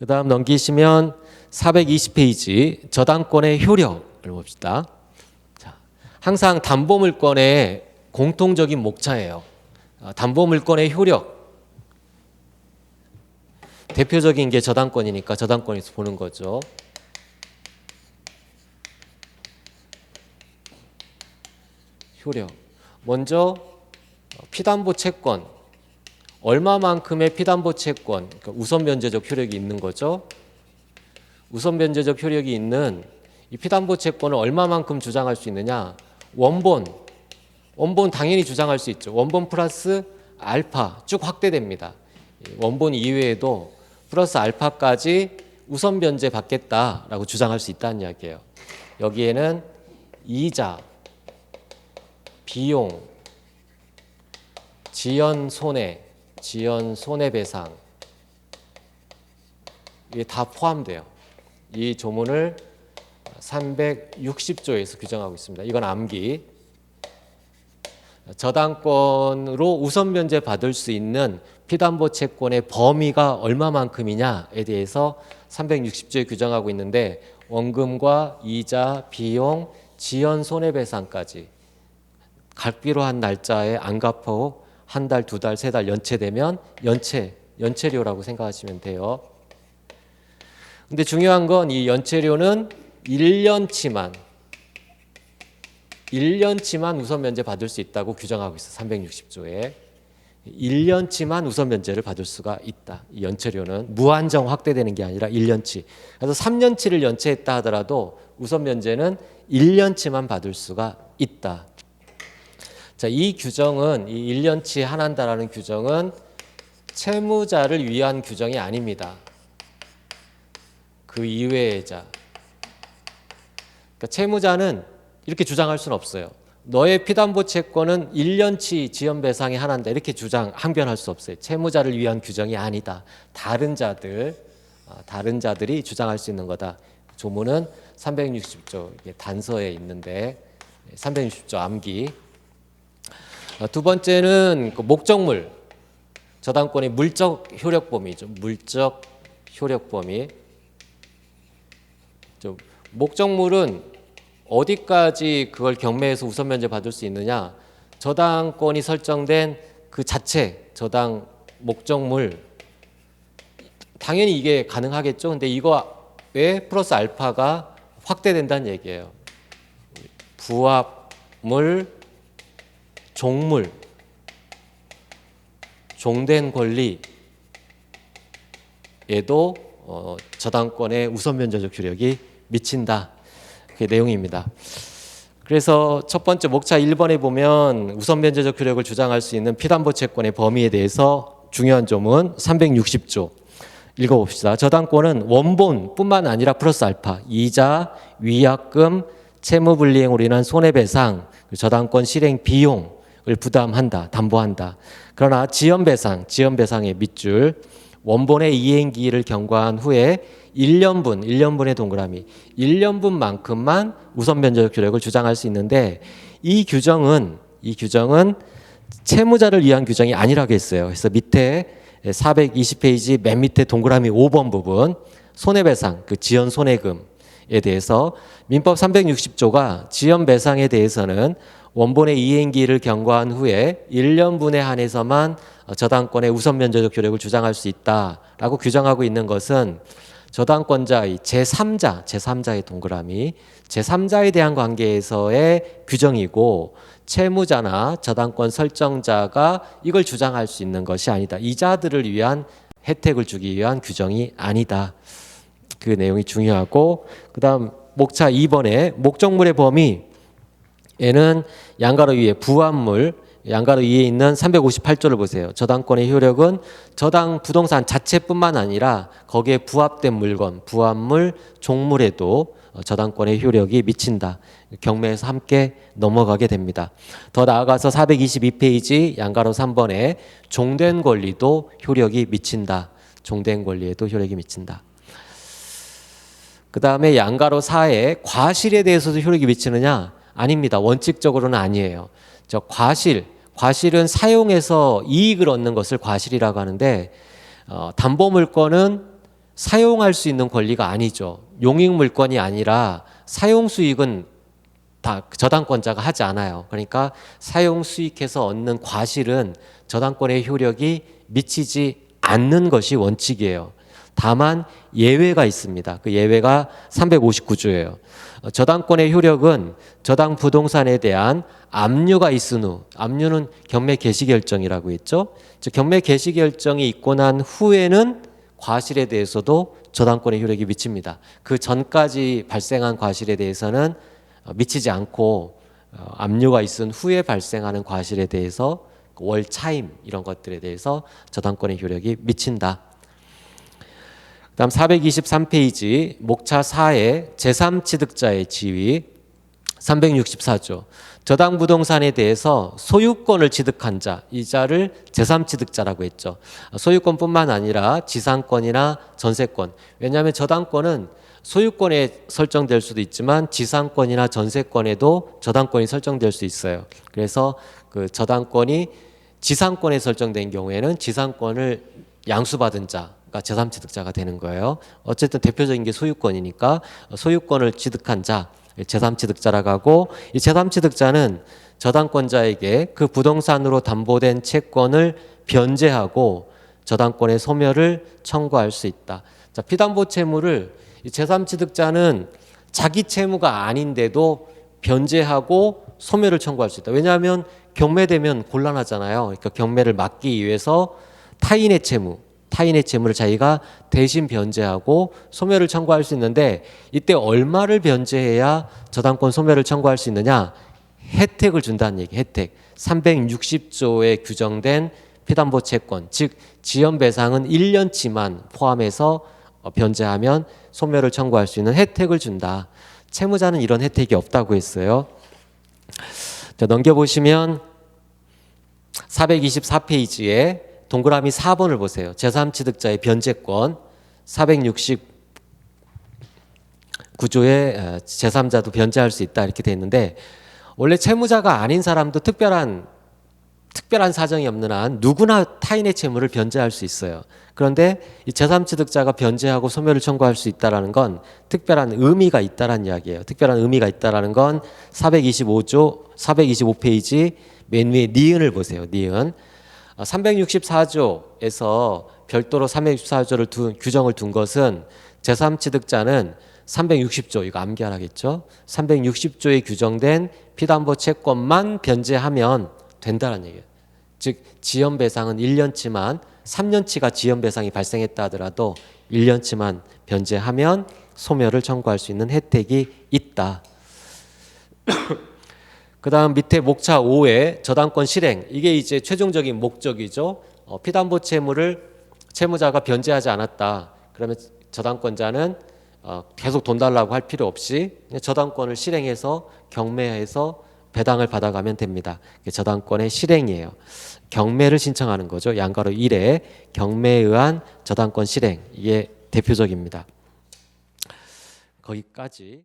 그 다음 넘기시면 420페이지 저당권의 효력을 봅시다. 자, 항상 담보물권의 공통적인 목차예요. 아, 담보물권의 효력. 대표적인 게 저당권이니까 저당권에서 보는 거죠. 효력. 먼저 어, 피담보 채권 얼마만큼의 피담보 채권 그러니까 우선 변제적 효력이 있는 거죠. 우선 변제적 효력이 있는 이 피담보 채권을 얼마만큼 주장할 수 있느냐? 원본 원본 당연히 주장할 수 있죠. 원본 플러스 알파 쭉 확대됩니다. 이 원본 이외에도 플러스 알파까지 우선 변제 받겠다라고 주장할 수 있다는 이야기예요. 여기에는 이자, 비용, 지연 손해, 지연 손해배상 이게 다 포함돼요. 이 조문을 360조에서 규정하고 있습니다. 이건 암기. 저당권으로 우선 변제 받을 수 있는 피담보 채권의 범위가 얼마만큼이냐에 대해서 360조에 규정하고 있는데 원금과 이자, 비용, 지연 손해배상까지 갚기로 한 날짜에 안 갚고 한 달, 두 달, 세 달 연체되면 연체, 연체료라고 생각하시면 돼요. 근데 중요한 건 이 연체료는 1년치만 1년치만 우선 면제 받을 수 있다고 규정하고 있어. 360조에. 1년치만 우선 면제를 받을 수가 있다. 이 연체료는 무한정 확대되는 게 아니라 1년치. 그래서 3년치를 연체했다 하더라도 우선 면제는 1년치만 받을 수가 있다. 자, 이 규정은 이 1년치 한한다라는 규정은 채무자를 위한 규정이 아닙니다. 그 이외의 자. 그러니까 채무자는 이렇게 주장할 수는 없어요. 너의 피담보 채권은 1년치 지연 배상이 하나인데 이렇게 주장 항변할 수 없어요. 채무자를 위한 규정이 아니다. 다른 자들 아, 다른 자들이 주장할 수 있는 거다. 조문은 360조 이게 단서에 있는데 360조 암기. 아, 두 번째는 그 목적물 저당권의 물적 효력 범위죠. 물적 효력 범위. 좀 목적물은 어디까지 그걸 경매에서 우선 면제 받을 수 있느냐? 저당권이 설정된 그 자체 저당 목적물 당연히 이게 가능하겠죠. 근데 이거에 플러스 알파가 확대된다는 얘기예요. 부합물, 종물, 종된 권리에도 어, 저당권의 우선 면제적 효력이 미친다. 그게 내용입니다. 그래서 첫 번째 목차 1번에 보면 우선 변제적 효력을 주장할 수 있는 피담보 채권의 범위에 대해서 중요한 점은 360조 읽어봅시다. 저당권은 원본뿐만 아니라 플러스 알파, 이자, 위약금, 채무 불이행으로 인한 손해배상, 저당권 실행 비용을 부담한다, 담보한다. 그러나 지연배상, 지연배상의 밑줄, 원본의 이행기일을 경과한 후에 1년분, 1년분의 동그라미, 1년분만큼만 우선 변제적 효력을 주장할 수 있는데 이 규정은 이 규정은 채무자를 위한 규정이 아니라고 했어요. 그래서 밑에 420페이지 맨 밑에 동그라미 5번 부분 손해배상, 그 지연 손해금에 대해서 민법 360조가 지연 배상에 대해서는 원본의 이행기를 경과한 후에 1년분에 한해서만 저당권의 우선 면제적 효력을 주장할 수 있다라고 규정하고 있는 것은 저당권자의 제3자, 제3자의 동그라미, 제3자에 대한 관계에서의 규정이고 채무자나 저당권 설정자가 이걸 주장할 수 있는 것이 아니다. 이자들을 위한 혜택을 주기 위한 규정이 아니다. 그 내용이 중요하고 그다음 목차 2번에 목적물의 범위 에는 양가로 위에 부합물 양가로 위에 있는 358조를 보세요. 저당권의 효력은 저당 부동산 자체뿐만 아니라 거기에 부합된 물건, 부합물, 종물에도 저당권의 효력이 미친다. 경매에서 함께 넘어가게 됩니다. 더 나아가서 422페이지 양가로 3번에 종된 권리도 효력이 미친다. 종된 권리에도 효력이 미친다. 그 다음에 양가로 4에 과실에 대해서도 효력이 미치느냐? 아닙니다. 원칙적으로는 아니에요. 저 과실, 과실은 사용해서 이익을 얻는 것을 과실이라고 하는데 어, 담보물건은 사용할 수 있는 권리가 아니죠. 용익 물건이 아니라 사용 수익은 다 저당권자가 하지 않아요. 그러니까 사용 수익해서 얻는 과실은 저당권의 효력이 미치지 않는 것이 원칙이에요. 다만 예외가 있습니다. 그 예외가 359조예요. 저당권의 효력은 저당 부동산에 대한 압류가 있은 후, 압류는 경매 개시 결정이라고 했죠. 즉 경매 개시 결정이 있고 난 후에는 과실에 대해서도 저당권의 효력이 미칩니다. 그 전까지 발생한 과실에 대해서는 어, 미치지 않고 어, 압류가 있은 후에 발생하는 과실에 대해서 월 차임 이런 것들에 대해서 저당권의 효력이 미친다. 그다음 423페이지 목차 4의 제3취득자의 지위 364조 저당 부동산에 대해서 소유권을 취득한 자, 이 자를 제3취득자라고 했죠. 소유권뿐만 아니라 지상권이나 전세권. 왜냐하면 저당권은 소유권에 설정될 수도 있지만 지상권이나 전세권에도 저당권이 설정될 수 있어요. 그래서 그 저당권이 지상권에 설정된 경우에는 지상권을 양수받은 자 가 제3취득자가 되는 거예요. 어쨌든 대표적인 게 소유권이니까 소유권을 취득한 자, 제3취득자라고 하고 이 제3취득자는 저당권자에게 그 부동산으로 담보된 채권을 변제하고 저당권의 소멸을 청구할 수 있다. 자, 피담보 채무를 이 제3취득자는 자기 채무가 아닌데도 변제하고 소멸을 청구할 수 있다. 왜냐하면 경매되면 곤란하잖아요. 그러니까 경매를 막기 위해서 타인의 채무, 타인의 채무를 자기가 대신 변제하고 소멸을 청구할 수 있는데 이때 얼마를 변제해야 저당권 소멸을 청구할 수 있느냐? 혜택을 준다는 얘기. 혜택. 360조에 규정된 피담보 채권, 즉 지연 배상은 1년치만 포함해서 어, 변제하면 소멸을 청구할 수 있는 혜택을 준다. 채무자는 이런 혜택이 없다고 했어요. 자, 넘겨보시면 424페이지에 동그라미 4번을 보세요. 제3취득자의 변제권 469조에 제3자도 변제할 수 있다 이렇게 돼 있는데 원래 채무자가 아닌 사람도 특별한 특별한 사정이 없는 한 누구나 타인의 채무를 변제할 수 있어요. 그런데 이 제3취득자가 변제하고 소멸을 청구할 수 있다라는 건 특별한 의미가 있다라는 이야기예요. 특별한 의미가 있다라는 건 425조 425페이지 맨 위에 니은을 보세요. 니은. 364조에서 별도로 364조를 둔 규정을 둔 것은 제3취득자는 360조 이거 암기하라겠죠. 360조에 규정된 피담보 채권만 변제하면 된다는 얘기예요. 즉 지연 배상은 1년치만 3년치가 지연 배상이 발생했다 하더라도 1년치만 변제하면 소멸을 청구할 수 있는 혜택이 있다. 그다음 밑에 목차 5에 저당권 실행 이게 이제 최종적인 목적이죠. 어, 피담보 채무를 채무자가 변제하지 않았다. 그러면 저당권자는 어, 계속 돈 달라고 할 필요 없이 저당권을 실행해서 경매해서 배당을 받아가면 됩니다. 저당권의 실행이에요. 경매를 신청하는 거죠. 양가로 1에 경매에 의한 저당권 실행 이게 대표적입니다. 거기까지.